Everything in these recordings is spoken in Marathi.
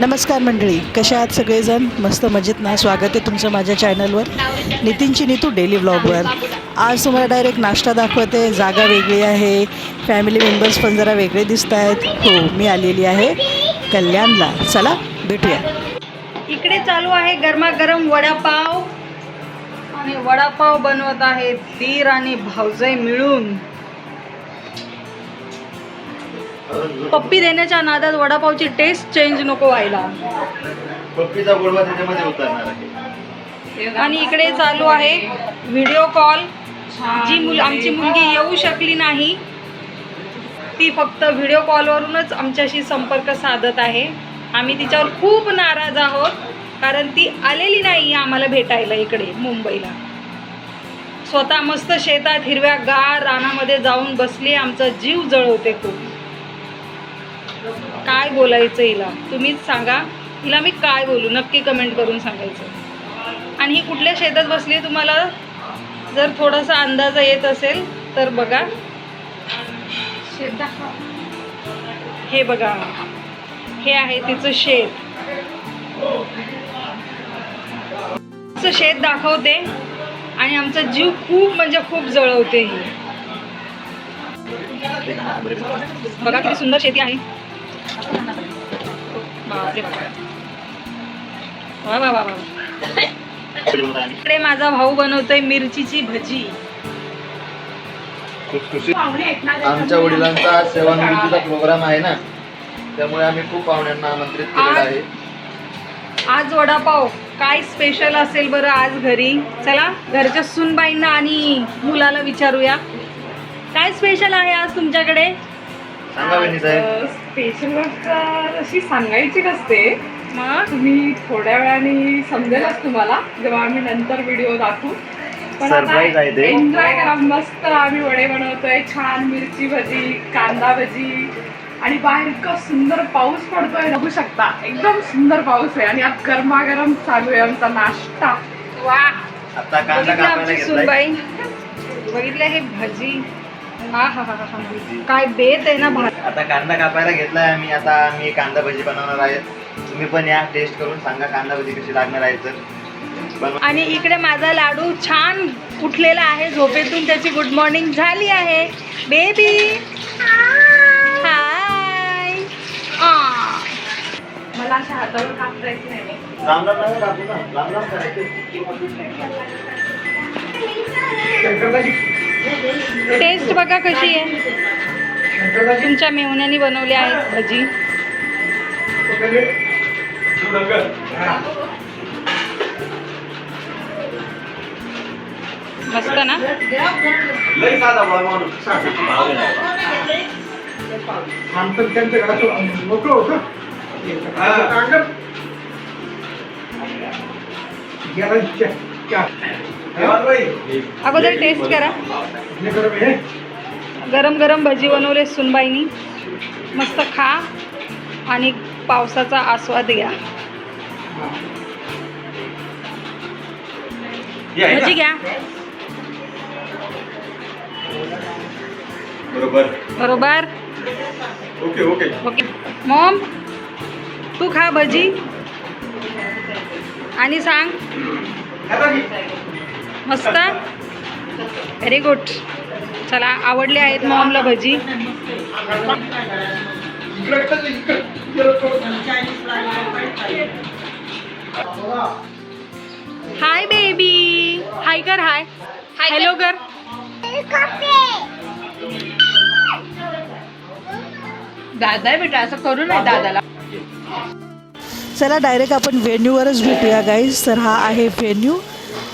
नमस्कार मंडळी कशा आहात सगळेजण? मस्त मजेत ना? स्वागत आहे तुमचं माझ्या चॅनलवर नितीनची नीतू डेली ब्लॉगवर आज तुम्हाला डायरेक्ट नाश्ता दाखवते. जागा वेगळी आहे. फॅमिली मेंबर्स पण जरा वेगळे दिसत आहेत. हो मी आलेली आहे कल्याणला. चला भेटूया. इकडे चालू आहे गरमागरम वडापाव. आणि वडापाव बनवत आहे तीर आणि भावजय मिळून. पप्पी देण्याच्या नादात वडापावची टेस्ट चेंज नको व्हायला. पप्पीचा गोडवा त्याच्यामध्ये उतरणार आहे. आणि इकडे चालू आहे व्हिडिओ कॉल जी मुल आमची मुलगी येऊ शकली नाही ती फक्त व्हिडिओ कॉलवरूनच आमच्याशी संपर्क साधत आहे. आम्ही तिच्यावर खूप नाराज आहोत कारण ती आलेली नाही आम्हाला भेटायला इकडे मुंबईला. स्वतः मस्त शेतात हिरव्या गार रानामध्ये जाऊन बसली आमचा जीव जळवते खूप. काय बोलायचं हिला? तुम्हीच सांगा. हिला मी काय बोलू? नक्की कमेंट करून सांगायचं. आणि ही कुठल्या शेतात बसली तुम्हाला? जर थोडासा अंदाज येत असेल तर बघा. हे बघा. हे आहे तिचं शेत. तिचं शेत दाखवते. आणि आमचा जीव खूप म्हणजे खूप जळवते ही. बघा किती सुंदर शेती आहे. वा वा वा वा. इकडे माझा भाऊ बनवतोय मिरचीची भजी. आमच्या वडिलांचा आज सेवानिवृत्तीचा प्रोग्राम आहे ना त्यामुळे आम्ही खूप पाहुण्यांना आमंत्रित केलेलं आहे. आज वडापाव. काय स्पेशल असेल बरं आज घरी? चला घरच्या सुनबाईंना आणि मुलाला विचारूया. काय स्पेशल आहे आज तुमच्याकडे? सांगा बहिणी साहेब स्पेशल गोष्ट अशी सांगायची नसते. मग तुम्ही थोड्या वेळाने समजेलच तुम्हाला जेव्हा आम्ही नंतर व्हिडिओ दाखवू. Surprise आहे ते. एन्जॉय करा मस्त आम्ही वडे बनवतोय छान मिरची भजी कांदा भजी. आणि बाहेर इतकं सुंदर पाऊस पडतोय बघू शकता. एकदम सुंदर पाऊस आहे. आणि आज गरमागरम चालू आहे आमचा नाश्ता. वा आता कांदा बघितलं कापायला आमची घेतलाय. सुनबाई. बघितलं हे भजी. हा हा हा हा काय बेत आहे ना भात. आता कांदा कापायला घेतलाय आम्ही आता आम्ही कांदा भजी बनवणार आहे. तुम्ही पण या टेस्ट करून सांगा कांदा भजी कशी लागणार आहे तर. बनवा आणि इकडे माझा लाडू छान उठलेला आहे झोपेतून त्याची गुड मॉर्निंग झाली आहे. बेबी हाय मला अशा हातावर कापता येत नाही. लांब लांब नका कापू ना लांब लांब करायचे. टेस्ट बघा कशी आहे. तुमच्या मेहुण्याने बनवली आहे भजी. मस्त ना? अगोदर टेस्ट करा. गरम गरम भजी बनवले सुनबाईनी. मस्त खा आणि पावसाचा आस्वाद घ्या. भजी घ्या. बरोबर. बरोबर. Okay okay. ओके. मॉम तू खा भजी. आणि सांग. मस्त. व्हेरी गुड चला आवडले आहेत मॉमला भजी हाय बेबी हाय कर हाय हॅलो कर दादा बेटा असं करू नये दादाला. चला डायरेक्ट आपण व्हेन्यूवरच भेटूया गाईज तर हा आहे व्हेन्यू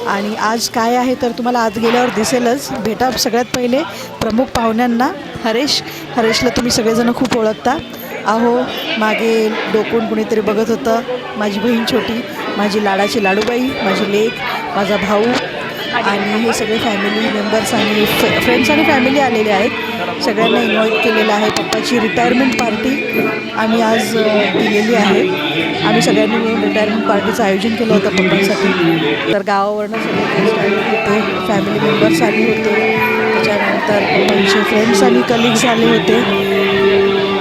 आणि आज काय आहे तर तुम्हाला आज गेल्यावर दिसेलच. भेटा सगळ्यात पहिले प्रमुख पाहुण्यांना. हरेश. हरेशला तुम्ही सगळेजण खूप ओळखता. अहो मागे डोकून कुणीतरी बघत होतं. माझी बहीण छोटी माझी लाडाची लाडूबाई माझी लेक माझा भाऊ आणि हे सगळे फॅमिली मेंबर्स आणि फ्रेंड्स आणि फॅमिली आलेले आहेत. सगळ्यांना इन्व्हाइट केलेलं आहे. पप्पाची रिटायरमेंट पार्टी आम्ही आज दिलेली आहे. आम्ही सगळ्यांनी मिळून रिटायरमेंट पार्टीचं आयोजन केलं होतं पप्पांसाठी. तर गावावरनं सगळे गेस्ट आले होते फॅमिली मेंबर्स आले होते. त्याच्यानंतर पप्पांचे फ्रेंड्स आणि कलिग्स आले होते.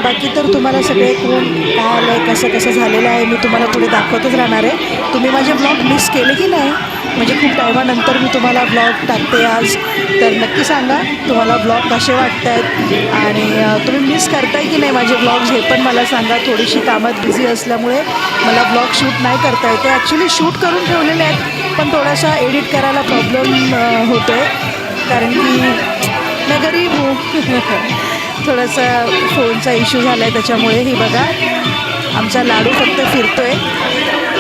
बाकी तर तुम्हाला सगळे कोण काय आलं आहे कसं कसं झालेलं आहे मी तुम्हाला पुढे दाखवतच राहणार आहे. तुम्ही माझे ब्लॉग मिस केले की नाही म्हणजे खूप टायमानंतर मी तुम्हाला ब्लॉग टाकते आज. तर नक्की सांगा तुम्हाला ब्लॉग कसे वाटत आहेत आणि तुम्ही मिस करताय की नाही माझे ब्लॉग्स हे पण मला सांगा. थोडीशी कामात बिझी असल्यामुळे मला ब्लॉग शूट नाही करता येते. ॲक्च्युली शूट करून ठेवलेले आहेत पण थोडासा एडिट करायला प्रॉब्लेम होतो आहे कारण की मी गरीब हो. थोडासा फोनचा इश्यू झाला आहे त्याच्यामुळे ही बघा. आमचा लाडू फक्त फिरतो आहे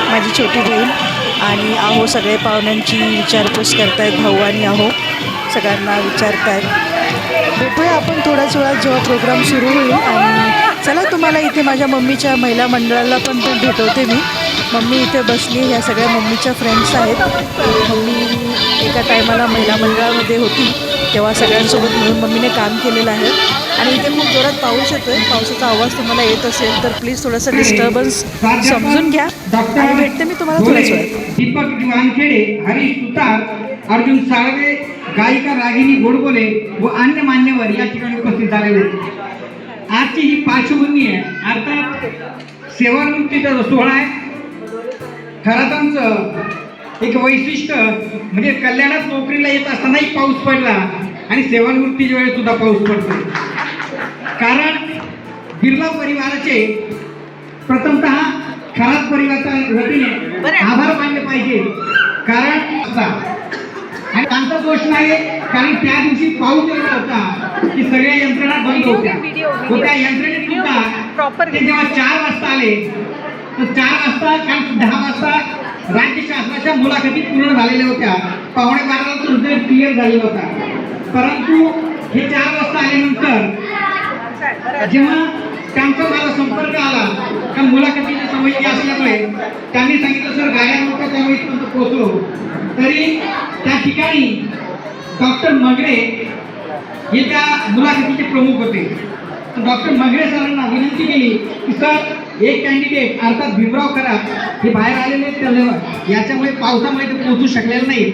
माझी छोटी बहीण. आणि आहो सगळे पाहुण्यांची विचारपूस करतायत भाऊ आणि आहो. सगळ्यांना विचारतायत. भेटूया आपण थोड्याच वेळात जेव्हा प्रोग्राम सुरू होईल. आणि चला तुम्हाला इथे माझ्या मम्मीच्या महिला मंडळाला पण पण भेटवते मी. मम्मी इथे बसली ह्या सगळ्या मम्मीच्या फ्रेंड्स आहेत. मम्मी एका टायमाला महिला मंडळामध्ये होती. तेव्हा सगळ्यांसोबत मिळून मम्मीने काम केलेलं आहे. आणि इथे खूप जोरात पाऊस येतो पावसाचा आवाज तुम्हाला येत असेल तर प्लीज थोडंसं डिस्टर्बन्स समजून घ्या. आणि भेटते मी तुम्हाला थोड्याच वेळात. दीपक वानखेडे हरीश सुतार अर्जुन साळवे गायिका रागिनी गोडबोले व अन्य मान्यवर या ठिकाणी उपस्थित झालेले आजची ही पार्श्वभूमी आहे. अर्थात सेवानिवृत्तीचा जो सोहळा आहे खरातांचं एक वैशिष्ट्य म्हणजे कल्याणात नोकरीला येत असतानाही पाऊस पडला आणि सेवानिवृत्तीच्या वेळेस सुद्धा पाऊस पडतो कारण बिर्ला परिवाराचे प्रथमतः खराब परिवाराच्या वतीने आभार मानले पाहिजे. कारण असा आणि त्यांचा दोष नाही कारण त्या दिवशी पाऊस येत होता की सगळ्या यंत्रणा बंद होत्या. व त्या यंत्रणेत सुद्धा ते जेव्हा चार वाजता आले तर चार वाजता कारण दहा वाजता राज्य शासनाच्या मुलाखती पूर्ण झालेल्या होत्या. पावणे बाराला तो रिझल्ट क्लिअर झालेला होता. परंतु हे चार वाजता आल्यानंतर जेव्हा त्यांचा मला संपर्क आला. कारण मुलाखतीची सवयी असल्यामुळे त्यांनी सांगितलं सर गाड्या नव्हत्या इथपर्यंत पोहोचलो. तरी त्या ठिकाणी डॉक्टर मगरे हे त्या मुलाखतीचे प्रमुख होते. डॉक्टर मगरे सरांना विनंती केली की सर एक कॅन्डिडेट अर्थात भीमराव खरात हे बाहेर आलेले आहेत याच्यामुळे पावसामुळे ते पोहोचू शकलेले नाहीत.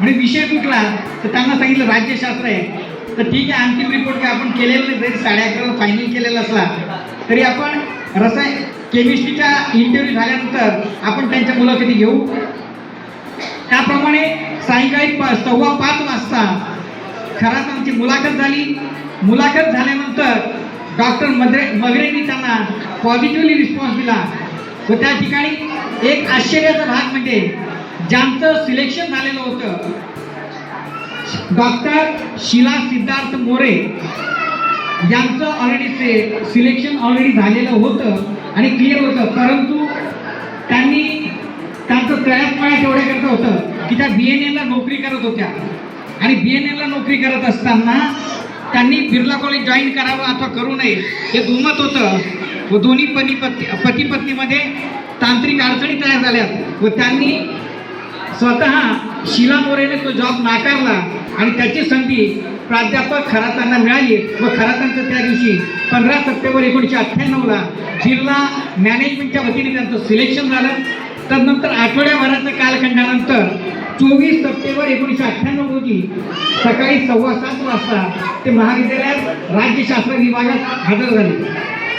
म्हणजे विषय कुठला तर त्यांना सांगितलं राज्यशास्त्र आहे. तर ठीक आहे अंतिम रिपोर्ट काय आपण केलेलं नाही. जरी साडे अकराला फायनल केलेला असला तरी आपण रसायन केमिस्ट्रीच्या इंटरव्ह्यू झाल्यानंतर आपण त्यांच्या मुलाखती घेऊ. त्याप्रमाणे सायंकाळी पा सव्वा पाच वाजता खरात आमची मुलाखत झाली. मुलाखत झाल्यानंतर डॉक्टर मद्रे मगरेंनी त्यांना पॉझिटिव्हली रिस्पॉन्स दिला. व त्या ठिकाणी एक आश्चर्याचा भाग म्हणजे ज्यांचं सिलेक्शन झालेलं होतं डॉक्टर शिला सिद्धार्थ मोरे यांचं ऑलरेडी से सिलेक्शन ऑलरेडी झालेलं होतं आणि क्लिअर होतं. परंतु त्यांनी त्यांचं प्रयास पाण्यात एवढं होतं की त्या बी एन एला नोकरी करत होत्या. आणि बी एन एला नोकरी करत असताना त्यांनी बिर्ला कॉलेज जॉईन करावं अथवा करू नये हे दुमत होतं. व दोन्ही पती पत्नी पती पत्नीमध्ये तांत्रिक अडचणी तयार झाल्यात. व त्यांनी स्वतः शिला मोरेने तो जॉब नाकारला आणि त्याची संधी प्राध्यापक खरातांना मिळाली व खरातांचं त्या दिवशी पंधरा सप्टेंबर एकोणीसशे अठ्ठ्याण्णवला जिल्हा मॅनेजमेंटच्या वतीने त्यांचं सिलेक्शन झालं. तदनंतर आठवड्याभराच्या कालखंडानंतर चोवीस सप्टेंबर एकोणीसशे अठ्ठ्याण्णव रोजी सकाळी सव्वा सात वाजता ते महाविद्यालयात राज्यशास्त्र विभागात हजर झाले.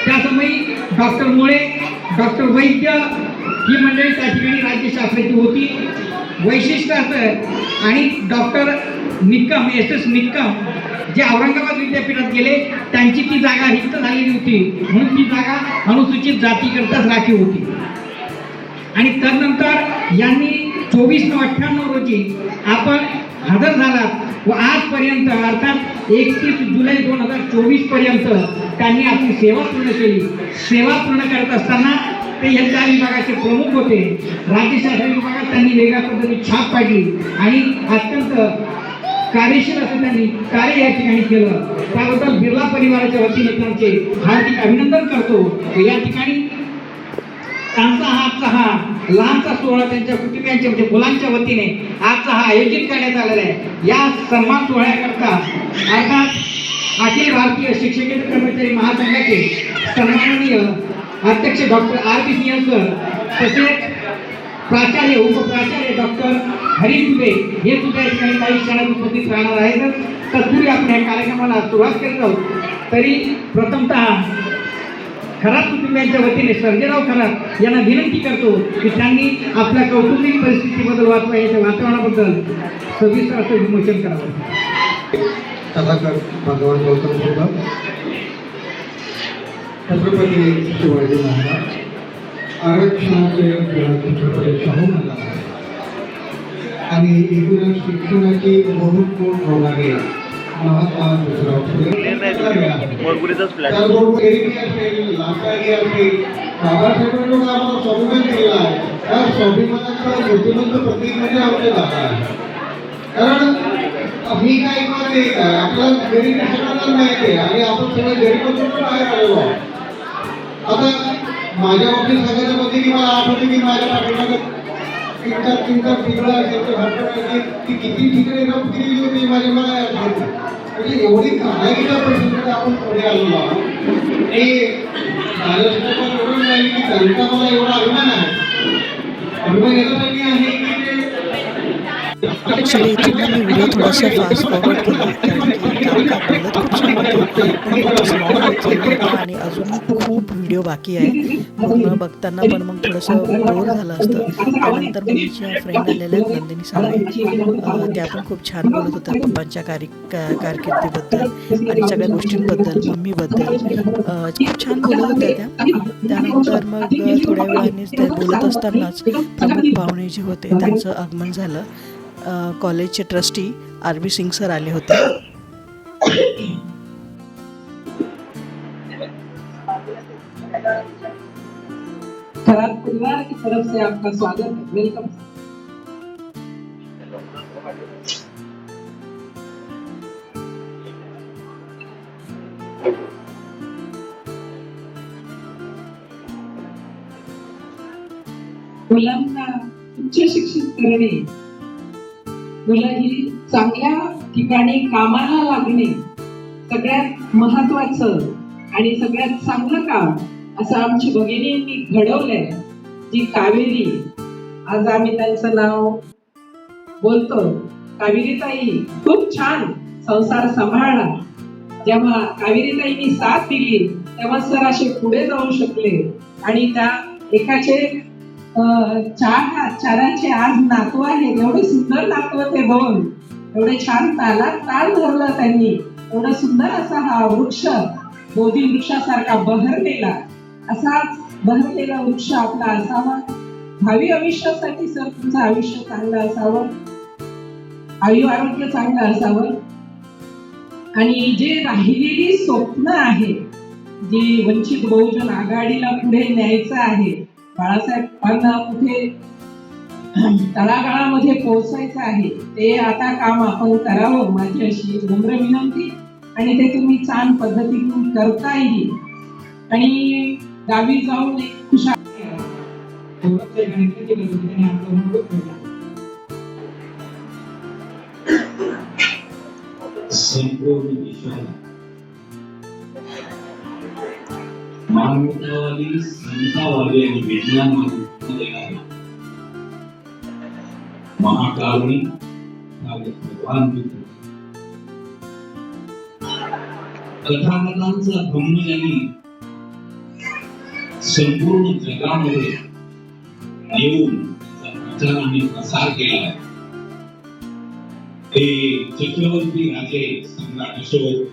त्यासमयी डॉक्टर मुळे डॉक्टर वैद्य ही मंडळी त्या ठिकाणी राज्यशास्त्राची होती. वैशिष्ट्य असं आणि doctor Nikkam S S Nikkam जे औरंगाबाद विद्यापीठात गेले त्यांची ती जागा रिक्त झालेली होती. म्हणून ती जागा अनुसूचित जातीकरताच राखीव होती. आणि त्यानंतर यांनी चोवीस नऊ अठ्ठ्याण्णव रोजी आपण हजर झालात व आजपर्यंत अर्थात एकतीस जुलै दोन हजार चोवीसपर्यंत त्यांनी आपली सेवा पूर्ण केली. सेवा पूर्ण करत असताना ते या त्या विभागाचे प्रमुख होते. राज्यशास्त्र विभागात त्यांनी वेगळ्या पद्धतीने छाप पाडली आणि अत्यंत कार्यशील असं त्यांनी कार्य या ठिकाणी केलं. त्याबद्दल बिर्ला परिवाराच्या वतीने त्यांचे हार्दिक अभिनंदन करतो. या ठिकाणी त्यांचा हा आजचा हा लहानसा सोहळा त्यांच्या कुटुंबियांच्या म्हणजे मुलांच्या वतीने आजचा हा आयोजित करण्यात आलेला आहे. या सन्मान सोहळ्याकरता अर्थात अखिल भारतीय शिक्षकेतर कर्मचारी महासंघाचे सन्माननीय अध्यक्ष doctor R P Singh sir तसेच प्राचार्य उपप्राचार्य डॉक्टर हरी दुबे हे सुद्धा या ठिकाणी काही क्षणात उपस्थित राहणार आहेत. तत्पूर्वी आपण या कार्यक्रमाला सुरुवात करत आहोत. तरी प्रथमतः खरात कुटुंबियांच्या वतीने सर्जेराव खरात यांना विनंती करतो की त्यांनी आपल्या कौटुंबिक परिस्थितीबद्दल वाचवा याच्या वातावरणाबद्दल सविस्तर असं विमोचन करावं. भगवान गौतम छत्रपती शिवाजी महाराज आरक्षणाचे छत्रपती शाहू महाराज आणि एकूणच शिक्षणाची बहुत मोठ होणारे महात्मा फ्लॅट त्याचबरोबर एरवी असेल लाटारी असेल बाबासाहेबांनी आम्हाला स्वाभिमान दिलेला आहे. त्या स्वाभिमानाचं बुद्धिमत्त प्रतीक म्हणजे आमचे दादा आहे. कारण मी काय ऐकत नाही काय आपल्याला गरीब सगळ्यांना माहिती आहे आणि आपण सगळे गरीबातून बाहेर आलेलो आहोत. आता माझ्या बाबतीत सांगायचं म्हणजे की मला आठवते की माझ्या पाठीमागं तीन चार तीन चार ठिकाणं असेल ती किती ठिकाणी रब केलेली होती माझ्या मला आठवते. म्हणजे एवढी काळागीच्या परिस्थितीत आपण पुढे आलेलो आहोत. आणि महाराष्ट्राला एवढं नाही की त्यांचा मला एवढा अभिमान आहे. अभिमान याच्यासाठी आहे की ते ॲक्च्युली इथून मी व्हिडिओ थोडासा फास्ट फॉरवर्ड केला. आणि अजून खूप व्हिडिओ बाकी आहे. पूर्ण बघताना पण मग थोडंसं बोर झालं असतं. त्यानंतर मुलीच्या फ्रेंड आलेल्या आहेत नंदिनी सावळे. त्या पण खूप छान बोलत होत्या पप्पांच्या कार्य का कारकिर्दीबद्दल आणि सगळ्या गोष्टींबद्दल मम्मीबद्दल. खूप छान बोलत होत्या त्या. त्यानंतर मग थोड्या वेळाने ते बोलत असतानाच प्रमुख पाहुणे जे होते त्यांचं आगमन झालं. कॉलेजचे trustee R. B Singh sir आले होते. खराब परिवार की तरफ से आपका स्वागत है। वेलकम मुलांना उच्च शिक्षित करणे मुलं ही चांगल्या ठिकाणी कामाला लागणे सगळ्यात महत्वाचं आणि सगळ्यात चांगलं काम असं आमची भगिनींनी घडवलंय. जी कावेरी आज आम्ही त्यांचं नाव बोलतो. कावेरीताई खूप छान संसार सांभाळला जेव्हा कावेरीताईंनी साथ दिली तेव्हा सर असे पुढे जाऊ शकले. आणि त्या एकाचे अं, चार चाराचे आज नातू आहे एवढे सुंदर नातू ते दोन. एवढे छान तालात ताल धरलं त्यांनी. एवढा सुंदर असा हा वृक्ष बोधी वृक्षासारखा बहरलेला. असाच बहरलेला वृक्ष आपला असावा. भावी आयुष्यासाठी सर तुमचं आयुष्य चांगलं असावं. आयु आरोग्य चांगलं असावं. आणि जे राहिलेली स्वप्न आहे जी वंचित बहुजन आघाडीला पुढे न्यायचं आहे बाळासाहेबांना कुठे तळागाळामध्ये पोहोचायचं आहे ते आता काम आपण करावं माझी अशी नम्र विनंती. आणि ते तुम्ही छान पद्धतीतून करता येईल आणि गावी जाऊन एक खुशाल गौरवच्या गणिताची संपूर्ण विश्वाला मानवतावादी आणि विज्ञानवादी महाकारुणी भगवान कथाकथांचा धम्म संपूर्ण जगामध्ये नेऊन प्रचार आणि प्रसार केला ते चक्रवर्ती राजे सम्राट अशोक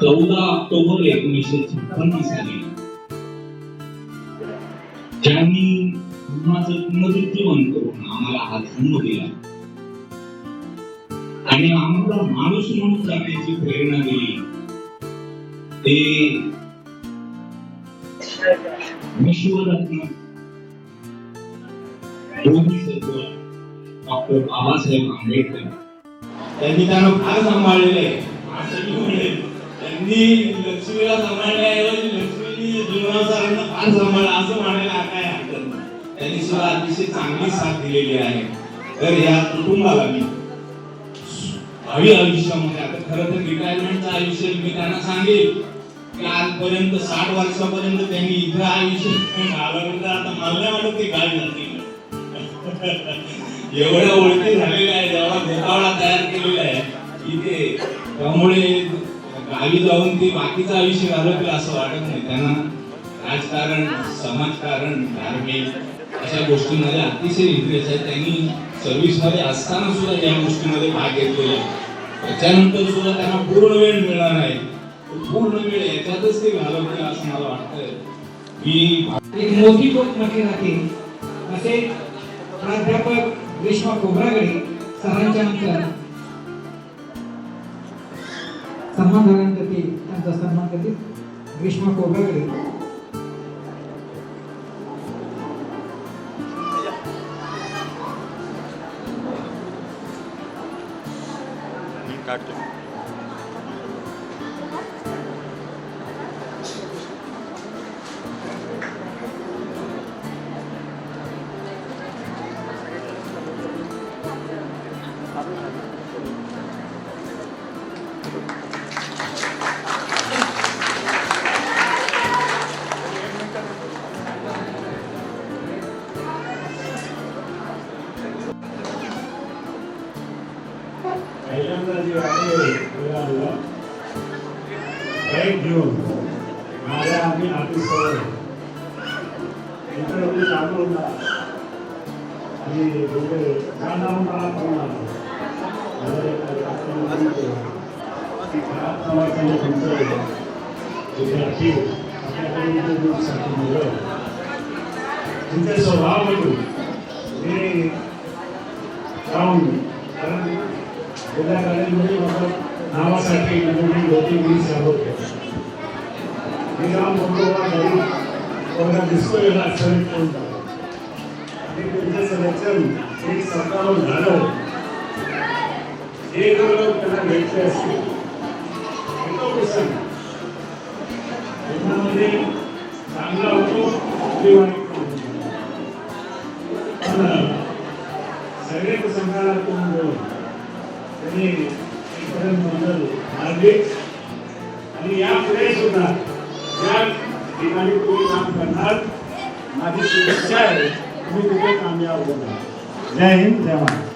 चौदा ऑक्टोबर एकोणीसशे छप्पन्न साली ज्यांनी धर्माचं पुनरुज्जीवन करून आम्हाला हा धर्म दिला. आणि आम्हाला माणूस म्हणून जाण्याची प्रेरणा दिली. ते विश्वरत्न. बोधिसत्व डॉक्टर बाबासाहेब आंबेडकर. त्यांनी त्यांना फार सांभाळलेले त्यांनी लक्ष्मीला सांभाळण्याऐवजी लक्ष्मीने जीवनासारांना फार सांभाळला. असं म्हणायला काय हरकत नाही. त्यांनी सुद्धा अतिशय चांगली साथ दिलेली आहे. तर या कुटुंबाला मी भावी आयुष्यामध्ये आता खरं तर रिटायरमेंटचं आयुष्य मी त्यांना सांगेल. की साठ वर्षापर्यंत त्यांनी इथं आयुष्य घालवलं म्हणजे आता मला वाटत ते जातील एवढ्या ओळखी झालेल्या आहे जेव्हा गोतावळा तयार केलेला आहे. इथे त्यामुळे गावी जाऊन ते बाकीचं आयुष्य घालवतील असं वाटत नाही. त्यांना राजकारण समाजकारण धार्मिक अशा गोष्टींमध्ये अतिशय इंटरेस्ट आहे. त्यांनी सर्व्हिसमध्ये असताना सुद्धा या गोष्टींमध्ये भाग घेतलेला आहे. त्याच्यानंतर सुद्धा त्यांना पूर्ण वेळ मिळणार नाही पूर्ण वेळ याच्यातच ते घालवतील असं मला वाटतंय. की एक मोठी बोट म्हटली जाते असे प्राध्यापक ग्रीष्मा खोब्रागडे सरांच्या नंतर सन्मान झाल्यानंतर ते त्यांचा सन्मान करतील ग्रीष्मा खोब्रागडे पहिल्यांदा घेऊन माझ्या आम्ही ऑफिसवर इंटरव्ह्यू चालू होता आणि दोघे गाणं मला विद्यार्थी आपल्याकडे इंटरव्ह्यूसाठी मुलं कारण गेल्या कॉलेजमध्ये माझं नावासाठी होती मी सांगत मी करून टाकला. आणि त्यांचं एक झालं हे जर त्यांना भेटले असते एका त्याच्यामध्ये चांगला होतो ते वाईट सगळे त्यांनी इथपर्यंत मंडळ आणि यापुढे सुद्धा या ठिकाणी कोणी काम करणार माझी शुभेच्छा आहे तुम्ही तिथे कामयाब होणार जय हिंद जय महाराज.